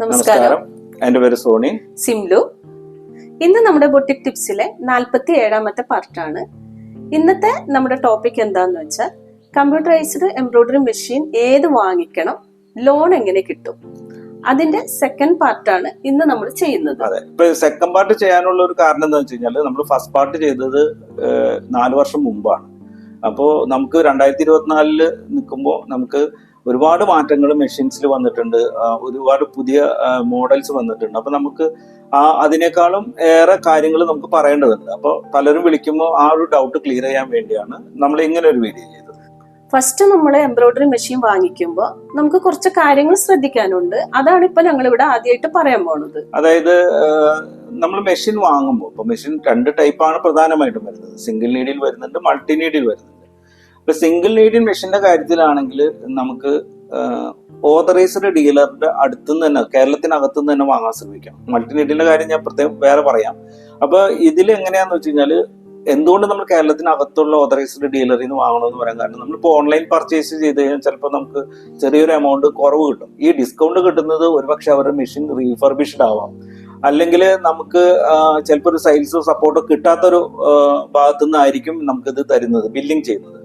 നമസ്കാരം. എന്റെ പേര് സോണി. സിംലു. ഇന്ന് നമ്മുടെ ബൊട്ടിക് ടിപ്സിലെ നാൽപ്പത്തി ഏഴാമത്തെ പാർട്ടാണ്. ഇന്നത്തെ നമ്മുടെ ടോപ്പിക് എന്താന്ന് വെച്ചാൽ കമ്പ്യൂട്ടറൈസ്ഡ് എംബ്രോയിഡറി മെഷീൻ ഏത് വാങ്ങിക്കണം ലോൺ എങ്ങനെ കിട്ടും? അതിന്റെ സെക്കൻഡ് പാർട്ടാണ് ഇന്ന് നമ്മൾ ചെയ്യുന്നത്. അതെ. ഇപ്പൊ സെക്കൻഡ് പാർട്ട് ചെയ്യാനുള്ള ഒരു കാരണം എന്താ വെച്ച് കഴിഞ്ഞാൽ നമ്മൾ ഫസ്റ്റ് പാർട്ട് ചെയ്തത് നാല് വർഷം മുമ്പാണ്. അപ്പോ നമുക്ക് രണ്ടായിരത്തി ഇരുപത്തിനാലിൽ നിൽക്കുമ്പോൾ നമുക്ക് ഒരുപാട് മാറ്റങ്ങൾ മെഷീൻസിൽ വന്നിട്ടുണ്ട്. ഒരുപാട് പുതിയ മോഡൽസ് വന്നിട്ടുണ്ട്. അപ്പൊ നമുക്ക് ആ അതിനേക്കാളും ഏറെ കാര്യങ്ങൾ നമുക്ക് പറയേണ്ടതുണ്ട്. അപ്പോൾ പലരും വിളിക്കുമ്പോൾ ആ ഒരു ഡൗട്ട് ക്ലിയർ ചെയ്യാൻ വേണ്ടിയാണ് നമ്മൾ ഇങ്ങനെ ഒരു വീഡിയോ ചെയ്തത്. ഫസ്റ്റ് നമ്മൾ എംബ്രോയിഡറി മെഷീൻ വാങ്ങിക്കുമ്പോൾ നമുക്ക് കുറച്ച് കാര്യങ്ങൾ ശ്രദ്ധിക്കാനുണ്ട്. അതാണ് ഇപ്പൊ ഞങ്ങൾ ഇവിടെ ആദ്യമായിട്ട് പറയാൻ പോണത്. അതായത് നമ്മൾ മെഷീൻ വാങ്ങുമ്പോൾ ഇപ്പൊ മെഷീൻ രണ്ട് ടൈപ്പാണ് പ്രധാനമായിട്ടും വരുന്നത്. സിംഗിൾ നീഡിൽ വരുന്നുണ്ട് മൾട്ടി നീഡിൽ വരുന്നുണ്ട്. ഇപ്പൊ സിംഗിൾ നീഡിൽ മെഷീന്റെ കാര്യത്തിലാണെങ്കിൽ നമുക്ക് ഓതറൈസ്ഡ് ഡീലറിന്റെ അടുത്തുനിന്ന് തന്നെ കേരളത്തിനകത്തു നിന്ന് തന്നെ വാങ്ങാൻ ശ്രമിക്കാം. മൾട്ടി നീഡിന്റെ കാര്യം ഞാൻ പ്രത്യേകം വേറെ പറയാം. അപ്പൊ ഇതിൽ എങ്ങനെയാന്ന് വെച്ച് കഴിഞ്ഞാൽ എന്തുകൊണ്ട് നമ്മൾ കേരളത്തിനകത്തുള്ള ഓതറൈസ്ഡ് ഡീലറിൽ നിന്ന് വാങ്ങണമെന്ന് പറയാൻ കാരണം നമ്മളിപ്പോൾ ഓൺലൈൻ പർച്ചേസ് ചെയ്ത് കഴിഞ്ഞാൽ ചിലപ്പോൾ നമുക്ക് ചെറിയൊരു എമൗണ്ട് കുറവ് കിട്ടും. ഈ ഡിസ്കൗണ്ട് കിട്ടുന്നത് ഒരുപക്ഷെ അവരുടെ മെഷീൻ റീഫർബിഷ്ഡ് ആവാം. അല്ലെങ്കിൽ നമുക്ക് ചിലപ്പോൾ ഒരു സെയിൽസ് സപ്പോർട്ടോ കിട്ടാത്തൊരു ഭാഗത്തു നിന്നായിരിക്കും നമുക്കിത് തരുന്നത് ബില്ലിംഗ് ചെയ്യുന്നത്.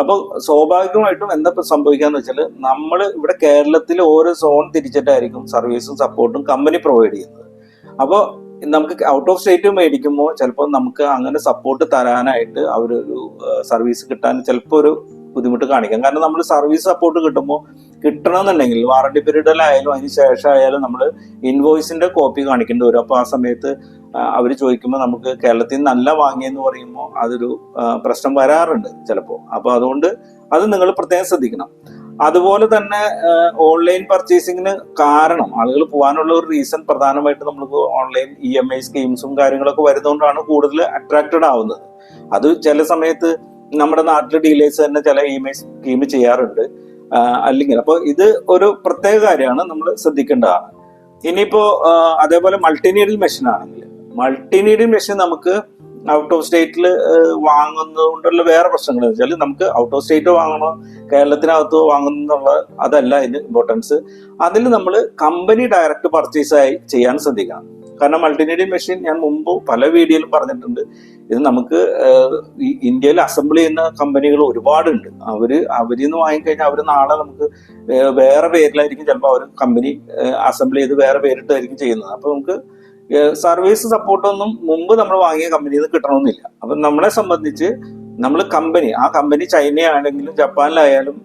അപ്പോൾ സ്വാഭാവികമായിട്ടും എന്താ ഇപ്പൊ സംഭവിക്കാന്ന് വെച്ചാൽ നമ്മൾ ഇവിടെ കേരളത്തിൽ ഓരോ സോൺ തിരിച്ചിട്ടായിരിക്കും സർവീസും സപ്പോർട്ടും കമ്പനി പ്രൊവൈഡ് ചെയ്യുന്നത്. അപ്പോൾ നമുക്ക് ഔട്ട് ഓഫ് സ്റ്റേറ്റ് മേടിക്കുമ്പോൾ ചിലപ്പോൾ നമുക്ക് അങ്ങനെ സപ്പോർട്ട് തരാനായിട്ട് അവരൊരു സർവീസ് കിട്ടാൻ ചിലപ്പോൾ ഒരു ബുദ്ധിമുട്ട് കാണിക്കാം. കാരണം നമ്മൾ സർവീസ് സപ്പോർട്ട് കിട്ടുമ്പോൾ കിട്ടണമെന്നുണ്ടെങ്കിൽ വാറണ്ടി പീരീഡിലായാലും അതിന് ശേഷമായാലും നമ്മൾ ഇൻവോയ്സിന്റെ കോപ്പി കാണിക്കേണ്ടി വരും. അപ്പോൾ ആ സമയത്ത് അവർ ചോദിക്കുമ്പോൾ നമുക്ക് കേരളത്തിൽ നിന്ന് നല്ല വാങ്ങിയെന്ന് പറയുമ്പോൾ അതൊരു പ്രശ്നം വരാറുണ്ട് ചിലപ്പോൾ അപ്പോൾ അതുകൊണ്ട് അത് നിങ്ങൾ പ്രത്യേകം ശ്രദ്ധിക്കണം. അതുപോലെ തന്നെ ഓൺലൈൻ പർച്ചേസിങ്ങിന് കാരണം ആളുകൾ പോകാനുള്ള ഒരു റീസൺ പ്രധാനമായിട്ട് നമ്മൾക്ക് ഓൺലൈൻ ഇ എം ഐ സ്കീംസും കാര്യങ്ങളൊക്കെ വരുന്നതുകൊണ്ടാണ് കൂടുതൽ അട്രാക്റ്റഡ് ആവുന്നത്. അത് ചില സമയത്ത് നമ്മുടെ നാട്ടിലെ ഡീലേഴ്സ് തന്നെ ചില ഇ എം ഐ സ്കീം ചെയ്യാറുണ്ട്. അല്ലെങ്കിൽ അപ്പോൾ ഇത് ഒരു പ്രത്യേക കാര്യമാണ് നമ്മൾ ശ്രദ്ധിക്കേണ്ടതാണ്. ഇനിയിപ്പോ ആ, അതേപോലെ മൾട്ടിനീഡിൽ മെഷീൻ ആണെങ്കിൽ മൾട്ടിനീഡിൽ മെഷീൻ നമുക്ക് ഔട്ട് ഓഫ് സ്റ്റേറ്റിൽ വാങ്ങുന്നത് കൊണ്ടുള്ള വേറെ പ്രശ്നങ്ങൾ എന്ന് വെച്ചാൽ നമുക്ക് ഔട്ട് ഓഫ് സ്റ്റേറ്റ് വാങ്ങണോ കേരളത്തിനകത്ത് വാങ്ങുന്നുള്ള അതല്ല ഇതിന് ഇമ്പോർട്ടൻസ് അതിൽ നമ്മൾ കമ്പനി ഡയറക്റ്റ് പർച്ചേസ് ആയി ചെയ്യാൻ ശ്രദ്ധിക്കണം. കാരണം മൾട്ടിമീഡിയ മെഷീൻ ഞാൻ മുമ്പ് പല വീഡിയോയിലും പറഞ്ഞിട്ടുണ്ട്. ഇത് നമുക്ക് ഇന്ത്യയിൽ അസംബിൾ ചെയ്യുന്ന കമ്പനികൾ ഒരുപാടുണ്ട്. അവർ അവരിൽ നിന്ന് വാങ്ങിക്കഴിഞ്ഞാൽ അവർ നാളെ നമുക്ക് വേറെ പേരിലായിരിക്കും ചിലപ്പോൾ അവർ കമ്പനി അസംബിൾ ചെയ്ത് വേറെ പേരിട്ടായിരിക്കും ചെയ്യുന്നത്. അപ്പോൾ നമുക്ക് സർവീസ് സപ്പോർട്ടൊന്നും മുമ്പ് നമ്മൾ വാങ്ങിയ കമ്പനിയിൽ നിന്ന് കിട്ടണമെന്നില്ല അപ്പൊ നമ്മളെ സംബന്ധിച്ച് നമ്മൾ കമ്പനി ആ കമ്പനി ചൈനയാണെങ്കിലും ജപ്പാനിലായാലും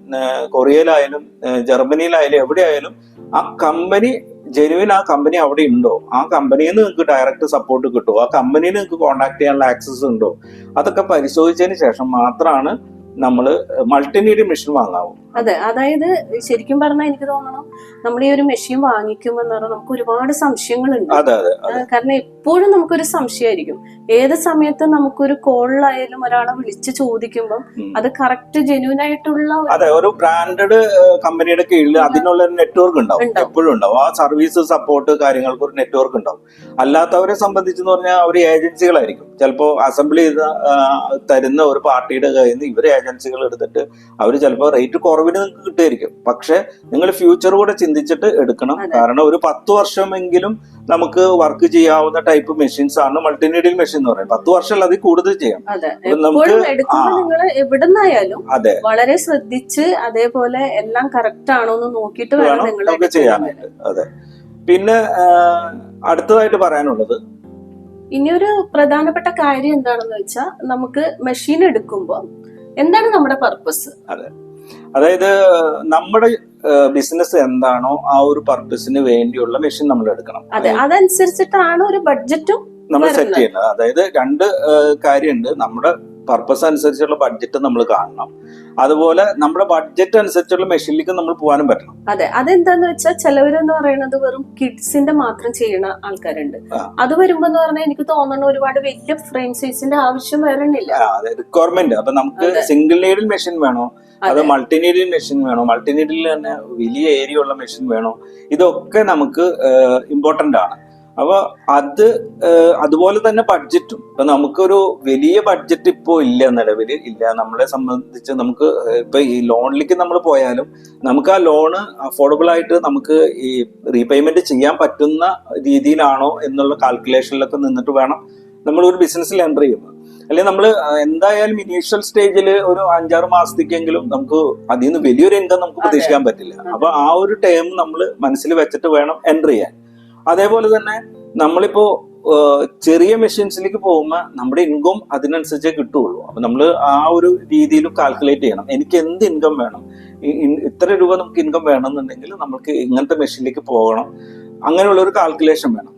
കൊറിയയിലായാലും ജർമ്മനിയിലായാലും എവിടെയായാലും ആ കമ്പനി ജെനുവിൻ ആ കമ്പനി അവിടെ ഉണ്ടോ? ആ കമ്പനിയിൽ നിന്ന് നിങ്ങൾക്ക് ഡയറക്റ്റ് സപ്പോർട്ട് കിട്ടുമോ ആ കമ്പനിയിൽ നിങ്ങൾക്ക് കോൺടാക്ട് ചെയ്യാനുള്ള ആക്സസ് ഉണ്ടോ? അതൊക്കെ പരിശോധിച്ചതിന് ശേഷം മാത്രമാണ് നമ്മൾ മൾട്ടിമീഡിയ മെഷീൻ വാങ്ങാവൂ. അതെ അതായത് ശരിക്കും പറഞ്ഞാൽ എനിക്ക് തോന്നണം നമ്മൾ ഈ ഒരു മെഷീൻ വാങ്ങിക്കുമ്പോൾ എന്ന് പറഞ്ഞാൽ നമുക്ക് ഒരുപാട് സംശയങ്ങളുണ്ട്. കാരണം എപ്പോഴും നമുക്കൊരു സംശയമായിരിക്കും ഏത് സമയത്ത് നമുക്കൊരു കോളിലായാലും ഒരാളെ വിളിച്ച് ചോദിക്കുമ്പം അത് കറക്റ്റ് ജെന്യൂൻ ആയിട്ടുള്ള അതെ ഒരു ബ്രാൻഡഡ് കമ്പനിയുടെ കീഴിൽ അതിനുള്ള ഒരു നെറ്റ്വർക്ക് ഉണ്ടാവും. എപ്പോഴും ഉണ്ടാവും. ആ സർവീസ് സപ്പോർട്ട് കാര്യങ്ങൾക്ക് ഒരു നെറ്റ്വർക്ക് ഉണ്ടാവും. അല്ലാത്തവരെ സംബന്ധിച്ചെന്ന് പറഞ്ഞാൽ അവർ ഏജൻസികളായിരിക്കും. ചിലപ്പോൾ അസംബ്ലി ചെയ്ത തരുന്ന ഒരു പാർട്ടിയുടെ കയ്യിൽ നിന്ന് ഇവർ ഏജൻസികൾ എടുത്തിട്ട് അവർ ചിലപ്പോൾ റേറ്റ് കുറവിന് നിങ്ങൾക്ക് കിട്ടുമായിരിക്കും. പക്ഷെ നിങ്ങൾ ഫ്യൂച്ചർ കൂടെ ചിന്തിച്ചിട്ട് എടുക്കണം. കാരണം ഒരു പത്ത് വർഷമെങ്കിലും നമുക്ക് വർക്ക് ചെയ്യാവുന്ന ടൈപ്പ് മെഷീൻസ് ആണ് മൾട്ടിനീഡിയൽ മെഷീൻ എന്ന് പറയുന്നത്. പത്ത് വർഷം അതിൽ കൂടുതൽ ചെയ്യാം. അതെ. നമുക്ക് എവിടുന്നായാലും അതെ. വളരെ ശ്രദ്ധിച്ച് അതേപോലെ എല്ലാം കറക്റ്റ് ആണോ എന്ന് നോക്കിയിട്ട് വേണം ചെയ്യാനായിട്ട്. അതെ. പിന്നെ അടുത്തതായിട്ട് പറയാനുള്ളത്. ഇനിയൊരു പ്രധാനപ്പെട്ട കാര്യം എന്താണെന്ന് വെച്ചാൽ നമുക്ക് മെഷീൻ എടുക്കുമ്പോൾ എന്താണ് നമ്മുടെ പർപ്പസ് അതായത് നമ്മുടെ ബിസിനസ് എന്താണോ ആ ഒരു പർപ്പസിന് വേണ്ടിയുള്ള മെഷീൻ നമ്മൾ എടുക്കണം. അതെ അതനുസരിച്ചിട്ടാണ് ഒരു ബഡ്ജറ്റും നമ്മൾ സെറ്റ്. ചെയ്യുന്നത്. അതായത് രണ്ട് കാര്യമുണ്ട്. നമ്മുടെ പർപ്പസ് അനുസരിച്ചുള്ള ബഡ്ജറ്റ് നമ്മൾ കാണണം. അതുപോലെ നമ്മുടെ ബഡ്ജറ്റ് അനുസരിച്ചുള്ള മെഷീനിലേക്ക് നമ്മൾ പോകാനും പറ്റണം. അതെ അതെന്താന്ന് വെച്ചാൽ ചിലവരെന്ന് പറയുന്നത് വെറും കിഡ്സിന്റെ മാത്രം ചെയ്യുന്ന ആൾക്കാരുണ്ട്. അത് വരുമ്പോ എന്ന് പറഞ്ഞാൽ എനിക്ക് തോന്നുന്നു ഒരുപാട് വലിയ ഫ്രെയിം സൈസിന്റെ ആവശ്യം വരണില്ല. അതെ റിക്വയർമെന്റ് അപ്പൊ നമുക്ക് സിംഗിൾ നീഡിൽ മെഷീൻ വേണോ? അത്. മൾട്ടിനീഡിൽ മെഷീൻ വേണോ? മൾട്ടിനീഡിൽ തന്നെ വലിയ ഏരിയ ഉള്ള മെഷീൻ വേണോ? ഇതൊക്കെ നമുക്ക് ഇമ്പോർട്ടന്റ് ആണ്. അപ്പൊ അത് അതുപോലെ തന്നെ ബഡ്ജറ്റും ഇപ്പൊ നമുക്കൊരു വലിയ ബഡ്ജറ്റ് ഇപ്പോ ഇല്ല നിലവിൽ ഇല്ല. നമ്മളെ സംബന്ധിച്ച് നമുക്ക് ഇപ്പൊ ഈ ലോണിലേക്ക് നമ്മൾ പോയാലും നമുക്ക് ആ ലോണ് അഫോർഡബിൾ ആയിട്ട് നമുക്ക് ഈ റീപേയ്മെന്റ് ചെയ്യാൻ പറ്റുന്ന രീതിയിലാണോ എന്നുള്ള കാൽക്കുലേഷനിലൊക്കെ നിന്നിട്ട് വേണം നമ്മൾ ഒരു ബിസിനസ്സിൽ എന്റർ ചെയ്യുമ്പോൾ അല്ലെങ്കിൽ നമ്മൾ എന്തായാലും ഇനീഷ്യൽ സ്റ്റേജിൽ ഒരു അഞ്ചാറ് മാസത്തേക്കെങ്കിലും നമുക്ക് അതിൽ നിന്ന് വലിയൊരു ഇൻകം നമുക്ക് പ്രതീക്ഷിക്കാൻ പറ്റില്ല. അപ്പൊ ആ ഒരു ടൈം നമ്മൾ മനസ്സിൽ വെച്ചിട്ട് വേണം എന്റർ ചെയ്യാൻ. അതേപോലെ തന്നെ നമ്മളിപ്പോ ചെറിയ മെഷീൻസിലേക്ക് പോകുമ്പോൾ നമ്മുടെ ഇൻകം അതിനനുസരിച്ചേ കിട്ടുള്ളൂ. അപ്പൊ നമ്മൾ ആ ഒരു രീതിയിൽ കാൽക്കുലേറ്റ് ചെയ്യണം. എനിക്ക് എന്ത് ഇൻകം വേണം? ഇത്ര രൂപ നമുക്ക് ഇൻകം വേണം എന്നുണ്ടെങ്കിൽ നമുക്ക് ഇങ്ങനത്തെ മെഷീനിലേക്ക് പോകണം. അങ്ങനെയുള്ള ഒരു കാൽക്കുലേഷൻ വേണം.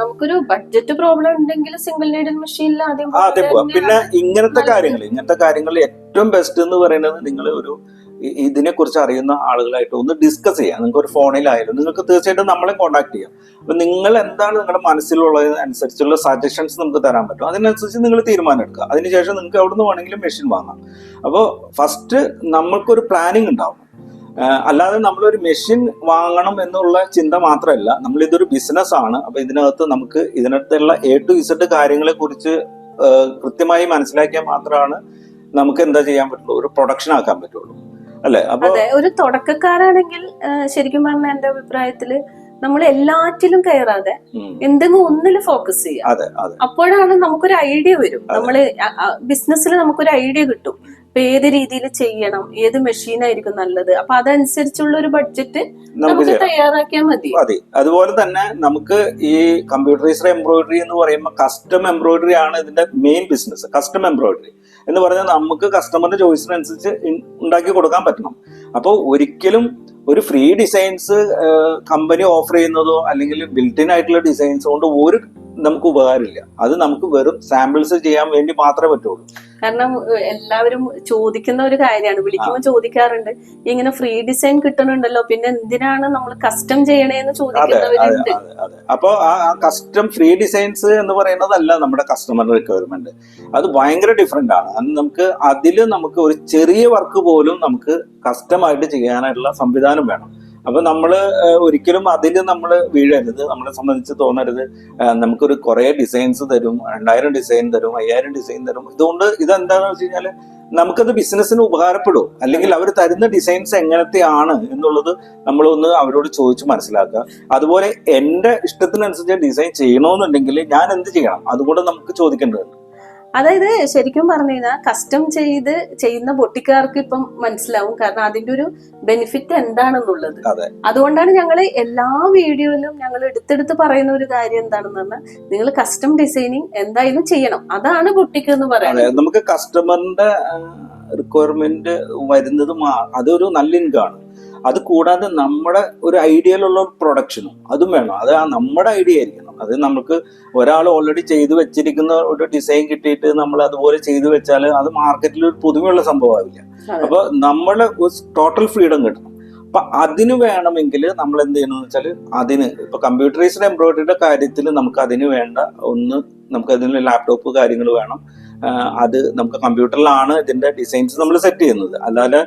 നമുക്കൊരു ബഡ്ജറ്റ് പ്രോബ്ലം ഉണ്ടെങ്കിൽ സിംഗിൾ നീഡിൽ മെഷീനിൽ ആദ്യം അതെ. പിന്നെ ഇങ്ങനത്തെ കാര്യങ്ങൾ ഇങ്ങനത്തെ കാര്യങ്ങൾ ഏറ്റവും ബെസ്റ്റ് എന്ന് പറയുന്നത് നിങ്ങൾ ഒരു ഇ- ഇതിനെ കുറിച്ച് അറിയുന്ന ആളുകളായിട്ട് ഒന്ന് ഡിസ്കസ് ചെയ്യാം. നിങ്ങൾക്ക് ഒരു ഫോണിലായാലും നിങ്ങൾക്ക് തീർച്ചയായിട്ടും നമ്മളെ കോൺടാക്ട് ചെയ്യാം. അപ്പൊ നിങ്ങൾ എന്താണ് നിങ്ങളുടെ മനസ്സിലുള്ളത് അനുസരിച്ചുള്ള സജഷൻസ് നമുക്ക് തരാൻ പറ്റും. അതിനനുസരിച്ച് നിങ്ങൾ തീരുമാനം എടുക്കുക. അതിനുശേഷം നിങ്ങൾക്ക് എവിടെ നിന്ന് വേണമെങ്കിലും മെഷീൻ വാങ്ങാം. അപ്പോൾ ഫസ്റ്റ് നമ്മൾക്കൊരു പ്ലാനിങ് ഉണ്ടാവും അല്ലാതെ നമ്മളൊരു മെഷീൻ വാങ്ങണം എന്നുള്ള ചിന്ത മാത്രമല്ല നമ്മൾ ഇതൊരു ബിസിനസ് ആണ്. അപ്പൊ ഇതിനകത്ത് നമുക്ക് ഇതിനകത്തുള്ള എ ടു ഇസഡ് കാര്യങ്ങളെ കുറിച്ച് കൃത്യമായി മനസ്സിലാക്കിയാൽ മാത്രമാണ് നമുക്ക് എന്താ ചെയ്യാൻ പറ്റുള്ളൂ? ഒരു പ്രൊഡക്ഷൻ ആക്കാൻ പറ്റുള്ളൂ. അല്ലെ? അതെ ഒരു തുടക്കക്കാരാണെങ്കിൽ ശരിക്കും പറഞ്ഞ എന്റെ അഭിപ്രായത്തിൽ നമ്മൾ എല്ലാറ്റിലും കയറാതെ എന്തെങ്കിലും ഒന്നിൽ ഫോക്കസ് അതെ അപ്പോഴാണ് നമുക്കൊരു ഐഡിയ വരും. നമ്മൾ നമ്മൾ ബിസിനസ്സിൽ നമുക്കൊരു ഐഡിയ കിട്ടും. ഇപ്പൊ ഏത് രീതിയിൽ ചെയ്യണം ഏത് മെഷീൻ ആയിരിക്കും നല്ലത്. അപ്പൊ അതനുസരിച്ചുള്ള ഒരു ബഡ്ജറ്റ് നമുക്ക് തയ്യാറാക്കിയാൽ മതി. അതെ അതുപോലെ തന്നെ നമുക്ക് ഈ കമ്പ്യൂട്ടറൈസ്ഡ് എംബ്രോയിഡറി എന്ന് പറയുമ്പോൾ കസ്റ്റം എംബ്രോയിഡറി ആണ് ഇതിന്റെ മെയിൻ ബിസിനസ് കസ്റ്റം എംബ്രോയിഡറി എന്ന് പറഞ്ഞാൽ നമുക്ക് കസ്റ്റമറിന്റെ ചോയ്സിനനുസരിച്ച് ഉണ്ടാക്കി കൊടുക്കാൻ പറ്റണം. അപ്പോൾ ഒരിക്കലും ഒരു ഫ്രീ ഡിസൈൻസ് കമ്പനി ഓഫർ ചെയ്യുന്നതോ അല്ലെങ്കിൽ ബിൽറ്റിൻ ആയിട്ടുള്ള ഡിസൈൻസ് കൊണ്ട് ഒരു നമുക്ക് ഉപകാരമില്ല. അത് നമുക്ക് വെറും സാമ്പിൾസ് ചെയ്യാൻ വേണ്ടി മാത്രമേ പറ്റുള്ളൂ. കാരണം എല്ലാവരും ചോദിക്കുന്ന ഒരു കാര്യമാണ്. വിളിക്കുമ്പോൾ ചോദിക്കാറുണ്ട്. ഇങ്ങനെ ഫ്രീ ഡിസൈൻ കിട്ടുന്നുണ്ടല്ലോ പിന്നെ എന്തിനാണ് നമ്മൾ കസ്റ്റം ചെയ്യണേന്ന് ചോദിക്കുന്നവരുണ്ട്. അപ്പോൾ ആ കസ്റ്റം ഫ്രീ ഡിസൈൻസ് എന്ന് പറയുന്നതല്ല നമ്മുടെ കസ്റ്റമർ റിക്വയർമെന്റ് അത് ഭയങ്കര ഡിഫറെന്റ് ആണ്. അത് നമുക്ക് അതിൽ നമുക്ക് ഒരു ചെറിയ വർക്ക് പോലും നമുക്ക് കസ്റ്റമായിട്ട് ചെയ്യാനായിട്ടുള്ള സംവിധാനം വേണം. അപ്പൊ നമ്മൾ ഒരിക്കലും അതിൽ നമ്മൾ വീഴരുത്. നമ്മളെ സംബന്ധിച്ച് തോന്നരുത്. നമുക്കൊരു കുറെ ഡിസൈൻസ് തരും. രണ്ടായിരം ഡിസൈൻ തരും. അയ്യായിരം ഡിസൈൻ തരും. ഇതുകൊണ്ട് ഇതെന്താന്ന് വെച്ച് കഴിഞ്ഞാൽ നമുക്കത് ബിസിനസ്സിന് ഉപകാരപ്പെടും. അല്ലെങ്കിൽ അവർ തരുന്ന ഡിസൈൻസ് എങ്ങനത്തെയാണ് എന്നുള്ളത് നമ്മളൊന്ന് അവരോട് ചോദിച്ച് മനസ്സിലാക്കുക. അതുപോലെ എന്റെ ഇഷ്ടത്തിനനുസരിച്ച് ഡിസൈൻ ചെയ്യണമെന്നുണ്ടെങ്കിൽ ഞാൻ എന്ത് ചെയ്യണം? അതുകൂടെ നമുക്ക് ചോദിക്കേണ്ടതുണ്ട്. അതായത് ശരിക്കും പറഞ്ഞു കഴിഞ്ഞാൽ കസ്റ്റം ചെയ്ത് ചെയ്യുന്ന പൊട്ടിക്കാർക്ക് ഇപ്പം മനസ്സിലാവും കാരണം അതിന്റെ ഒരു ബെനിഫിറ്റ് എന്താണെന്നുള്ളത്. അതുകൊണ്ടാണ് ഞങ്ങൾ എല്ലാ വീഡിയോയിലും ഞങ്ങൾ എടുത്തെടുത്ത് പറയുന്ന ഒരു കാര്യം എന്താണെന്ന് പറഞ്ഞാൽ നിങ്ങൾ കസ്റ്റം ഡിസൈനിങ് എന്തായാലും ചെയ്യണം. അതാണ് പൊട്ടിക്ക് എന്ന് പറയുന്നത്. നമുക്ക് കസ്റ്റമറിന്റെ റിക്വയർമെന്റ് വരുന്നത് അതൊരു നല്ല ഇൻകാണ് അത് കൂടാതെ നമ്മുടെ ഒരു ഐഡിയയിലുള്ള പ്രൊഡക്ഷനും അതും വേണം. അത് നമ്മുടെ ഐഡിയ ആയിരിക്കണം. അത് നമുക്ക് ഒരാൾ ഓൾറെഡി ചെയ്തു വെച്ചിരിക്കുന്ന ഒരു ഡിസൈൻ കിട്ടിയിട്ട് നമ്മൾ അതുപോലെ ചെയ്തു വെച്ചാൽ അത് മാർക്കറ്റിൽ ഒരു പുതുമയുള്ള സംഭവമാവില്ല. അപ്പൊ നമ്മൾ ടോട്ടൽ ഫ്രീഡം കിട്ടണം. അപ്പൊ അതിന് വേണമെങ്കിൽ നമ്മൾ എന്ത് ചെയ്യണമെന്ന് വെച്ചാൽ അതിന് ഇപ്പൊ കമ്പ്യൂട്ടറൈസ്ഡ് എംബ്രോയിഡറിയുടെ കാര്യത്തിൽ നമുക്ക് അതിന് വേണ്ട ഒന്ന് നമുക്ക് അതിന് ലാപ്ടോപ്പ് കാര്യങ്ങൾ വേണം. അത് നമുക്ക് കമ്പ്യൂട്ടറിലാണ് ഇതിന്റെ ഡിസൈൻസ് നമ്മൾ സെറ്റ് ചെയ്യുന്നത്. അല്ലാതെ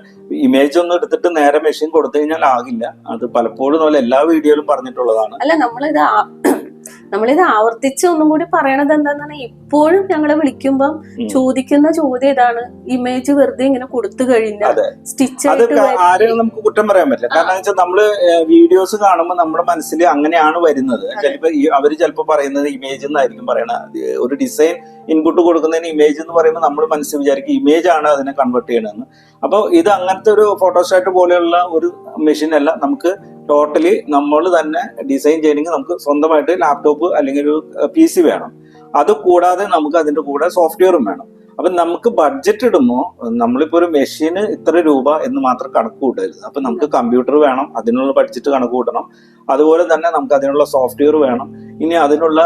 ഇമേജ് ഒന്നും എടുത്തിട്ട് നേരെ മെഷീൻ കൊടുത്തു കഴിഞ്ഞാൽ ആകില്ല. അത് പലപ്പോഴും നമ്മൾ എല്ലാ വീഡിയോയിലും പറഞ്ഞിട്ടുള്ളതാണ്. അല്ല നമ്മളിത് നമ്മളിത് ആവർത്തിച്ച് ഒന്നും കൂടി പറയണത് എന്താണെന്നാണ് ഇപ്പോഴും ഞങ്ങളെ വിളിക്കുമ്പം. ചോദിക്കുന്ന ചോദ്യം ഇതാണ്. ഇമേജ് വെറുതെ ഇങ്ങനെ കൊടുത്തു കഴിഞ്ഞാൽ സ്റ്റിച്ച്. ആരെയും നമുക്ക് കുറ്റം പറയാൻ പറ്റില്ല. കാരണം വെച്ചാൽ നമ്മൾ വീഡിയോസ് കാണുമ്പോൾ നമ്മുടെ മനസ്സിൽ അങ്ങനെയാണ് വരുന്നത്. ചിലപ്പോ അവർ ചിലപ്പോ പറയുന്നത് ഇമേജ് എന്നായിരിക്കും പറയണത്. ഒരു ഡിസൈൻ ഇൻപുട്ട് കൊടുക്കുന്നതിന് ഇമേജ് എന്ന് പറയുമ്പോൾ നമ്മൾ മനസ്സിൽ വിചാരിക്കും ഇമേജ് ആണ് അതിനെ കൺവേർട്ട് ചെയ്യണമെന്ന് അപ്പോൾ ഇത് അങ്ങനത്തെ ഒരു ഫോട്ടോസ്റ്റാറ്റ് പോലെയുള്ള ഒരു മെഷീൻ അല്ല. നമുക്ക് ടോട്ടലി നമ്മൾ തന്നെ ഡിസൈൻ ചെയ്യണമെങ്കിൽ നമുക്ക് സ്വന്തമായിട്ട് ലാപ്ടോപ്പ് അല്ലെങ്കിൽ ഒരു പി സി വേണം. അത് കൂടാതെ നമുക്ക് അതിന്റെ കൂടെ സോഫ്റ്റ്വെയറും വേണം. അപ്പൊ നമുക്ക് ബഡ്ജറ്റ് ഇടുമ്പോൾ നമ്മളിപ്പോ ഒരു മെഷീന് ഇത്ര രൂപ എന്ന് മാത്രം കണക്ക് കൂട്ടരുത്. അപ്പൊ നമുക്ക് കമ്പ്യൂട്ടർ വേണം അതിനുള്ള ബഡ്ജറ്റ് കണക്ക് കൂട്ടണം. അതുപോലെ തന്നെ നമുക്ക് അതിനുള്ള സോഫ്റ്റ്വെയർ വേണം. ഇനി അതിനുള്ള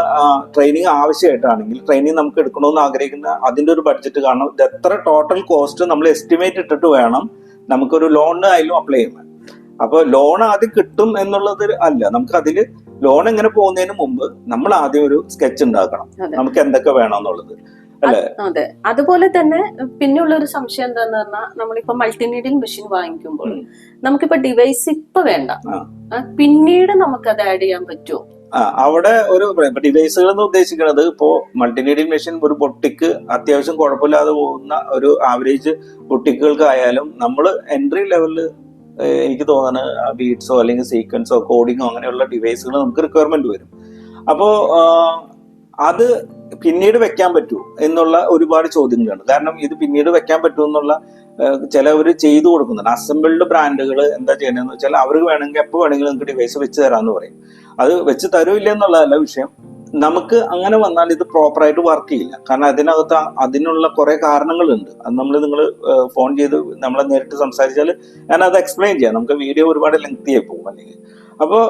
ട്രെയിനിങ് ആവശ്യമായിട്ടാണെങ്കിൽ ട്രെയിനിങ് നമുക്ക് എടുക്കണമെന്ന് ആഗ്രഹിക്കുന്ന അതിന്റെ ഒരു ബഡ്ജറ്റ് കാണണം ഇത് എത്ര ടോട്ടൽ കോസ്റ്റ് നമ്മൾ എസ്റ്റിമേറ്റ് ഇട്ടിട്ട് വേണം നമുക്കൊരു ലോൺ ആയാലും അപ്ലൈ ചെയ്യാൻ. അപ്പോൾ ലോൺ ആദ്യം കിട്ടും എന്നുള്ളത് അല്ല. നമുക്ക് അതിൽ ലോൺ എങ്ങനെ പോകുന്നതിന് മുമ്പ് നമ്മൾ ആദ്യം ഒരു സ്കെച്ച് ഉണ്ടാക്കണം. നമുക്ക് എന്തൊക്കെ വേണം എന്നുള്ളത്. അതെ. അതുപോലെ തന്നെ പിന്നെയുള്ള ഒരു സംശയം എന്താന്ന് പറഞ്ഞാൽ നമ്മളിപ്പോ മൾട്ടിമീഡിയൽ മെഷീൻ വാങ്ങിക്കുമ്പോൾ. നമുക്കിപ്പോ ഡിവൈസ് ഇപ്പൊ വേണ്ട. പിന്നീട് നമുക്ക് അത് ആഡ് ചെയ്യാൻ പറ്റുമോ? അവിടെ ഒരു ഡിവൈസുകൾ എന്ന് ഉദ്ദേശിക്കുന്നത് ഇപ്പോ മൾട്ടിമീഡിയ മെഷീൻ ഒരു പൊട്ടിക്ക് അത്യാവശ്യം കുഴപ്പമില്ലാതെ പോകുന്ന ഒരു ആവറേജ് പൊട്ടിക്കുകൾക്കായാലും നമ്മൾ എൻട്രി ലെവലിൽ എനിക്ക് തോന്നുന്നത് ബീറ്റ്സോ അല്ലെങ്കിൽ സീക്വൻസോ കോഡിങ്ങോ അങ്ങനെയുള്ള ഡിവൈസുകൾ നമുക്ക് റിക്വയർമെന്റ് വരും. അപ്പോ അത് പിന്നീട് വെക്കാൻ പറ്റൂ എന്നുള്ള ഒരുപാട് ചോദ്യങ്ങളുണ്ട്. കാരണം ഇത് പിന്നീട് വെക്കാൻ പറ്റൂ എന്നുള്ള ചിലവർ ചെയ്തു കൊടുക്കുന്നുണ്ട്. അസംബിൾഡ് ബ്രാൻഡുകൾ എന്താ ചെയ്യണമെന്ന് വെച്ചാൽ അവർക്ക് വേണമെങ്കിൽ എപ്പോൾ വേണമെങ്കിലും നിങ്ങൾക്ക് ഡിവൈസ് വെച്ച് തരാമെന്ന് പറയും. അത് വെച്ച് തരൂല്ല എന്നുള്ളതല്ല വിഷയം. നമുക്ക് അങ്ങനെ വന്നാൽ ഇത് പ്രോപ്പറായിട്ട് വർക്ക് ചെയ്യില്ല. കാരണം അതിനകത്ത് അതിനുള്ള കുറെ കാരണങ്ങളുണ്ട്. അത് നമ്മൾ നിങ്ങൾ ഫോൺ ചെയ്ത് നമ്മളെ നേരിട്ട് സംസാരിച്ചാൽ ഞാൻ അത് എക്സ്പ്ലെയിൻ ചെയ്യാം. നമുക്ക് വീഡിയോ ഒരുപാട് ലെങ്തി ആയി പോകും അല്ലെങ്കിൽ. അപ്പോൾ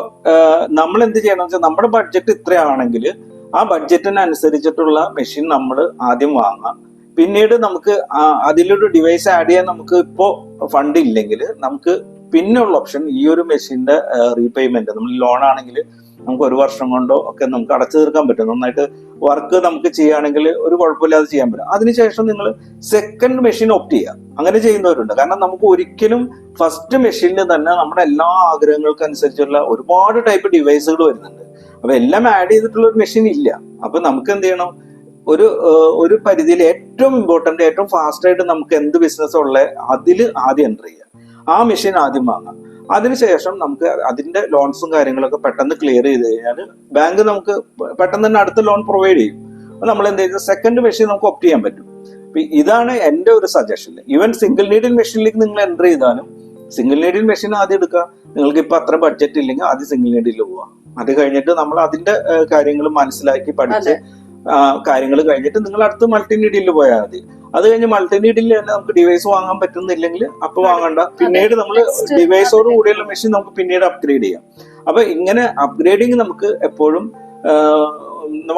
നമ്മൾ എന്ത് ചെയ്യണം വെച്ചാൽ നമ്മുടെ ബഡ്ജറ്റ് ഇത്രയാണെങ്കിൽ ആ ബഡ്ജറ്റിനനുസരിച്ചിട്ടുള്ള മെഷീൻ നമ്മൾ ആദ്യം വാങ്ങാം. പിന്നീട് നമുക്ക് അതിലൊരു ഡിവൈസ് ആഡ് ചെയ്യാൻ നമുക്ക് ഇപ്പോൾ ഫണ്ട് ഇല്ലെങ്കിൽ നമുക്ക് പിന്നെയുള്ള ഓപ്ഷൻ ഈ ഒരു മെഷീന്റെ റീപേയ്മെന്റ് നമ്മൾ ലോൺ ആണെങ്കിൽ നമുക്ക് ഒരു വർഷം കൊണ്ടോ ഒക്കെ നമുക്ക് അടച്ചു തീർക്കാൻ പറ്റും. നന്നായിട്ട് വർക്ക് നമുക്ക് ചെയ്യുകയാണെങ്കിൽ ഒരു കുഴപ്പമില്ലാതെ ചെയ്യാൻ പറ്റും. അതിനുശേഷം നിങ്ങൾ സെക്കൻഡ് മെഷീൻ ഓപ്റ്റ് ചെയ്യുക. അങ്ങനെ ചെയ്യുന്നവരുണ്ട്. കാരണം നമുക്ക് ഒരിക്കലും ഫസ്റ്റ് മെഷീനിൽ തന്നെ നമ്മുടെ എല്ലാ ആഗ്രഹങ്ങൾക്കും അനുസരിച്ചുള്ള ഒരുപാട് ടൈപ്പ് ഡിവൈസുകൾ വരുന്നുണ്ട്. അപ്പൊ എല്ലാം ആഡ് ചെയ്തിട്ടുള്ള ഒരു മെഷീൻ ഇല്ല. അപ്പൊ നമുക്ക് എന്ത് ചെയ്യണം? ഒരു ഒരു പരിധിയിൽ ഏറ്റവും ഇമ്പോർട്ടന്റ് ഏറ്റവും ഫാസ്റ്റ് ആയിട്ട് നമുക്ക് എന്ത് ബിസിനസ് ഉള്ള അതിൽ ആദ്യം എന്റർ ചെയ്യുക. ആ മെഷീൻ ആദ്യം വാങ്ങാം. അതിനുശേഷം നമുക്ക് അതിന്റെ ലോൺസും കാര്യങ്ങളൊക്കെ പെട്ടെന്ന് ക്ലിയർ ചെയ്ത് കഴിഞ്ഞാൽ ബാങ്ക് നമുക്ക് പെട്ടെന്ന് തന്നെ അടുത്ത ലോൺ പ്രൊവൈഡ് ചെയ്യും. അപ്പൊ നമ്മൾ എന്ത് ചെയ്യും സെക്കൻഡ് മെഷീൻ നമുക്ക് ഒപ്റ്റ് ചെയ്യാൻ പറ്റും. ഇതാണ് എന്റെ ഒരു സജഷൻ ഈവൻ സിംഗിൾ നീഡിൽ മെഷീനിലേക്ക് നിങ്ങൾ എന്റർ ചെയ്താലും സിംഗിൾ നീഡിൽ മെഷീൻ ആദ്യം എടുക്കുക. നിങ്ങൾക്ക് ഇപ്പൊ അത്ര ബഡ്ജറ്റ് ഇല്ലെങ്കിൽ ആദ്യം സിംഗിൾ നീഡിൽ പോവുക അത് കഴിഞ്ഞിട്ട് നമ്മൾ അതിന്റെ കാര്യങ്ങൾ മനസ്സിലാക്കി പഠിച്ച് കാര്യങ്ങൾ കഴിഞ്ഞിട്ട് നിങ്ങൾ അടുത്ത് മൾട്ടി നീഡിൽ പോയാൽ മതി. അത് കഴിഞ്ഞ് മൾട്ടി നീഡിൽ തന്നെ നമുക്ക് ഡിവൈസ് വാങ്ങാൻ പറ്റുന്നില്ലെങ്കിൽ അപ്പൊ വാങ്ങണ്ട. പിന്നീട് നമ്മൾ ഡിവൈസോട് കൂടിയുള്ള മെഷീൻ നമുക്ക് പിന്നീട് അപ്ഗ്രേഡ് ചെയ്യാം. അപ്പൊ ഇങ്ങനെ അപ്ഗ്രേഡിങ് നമുക്ക് എപ്പോഴും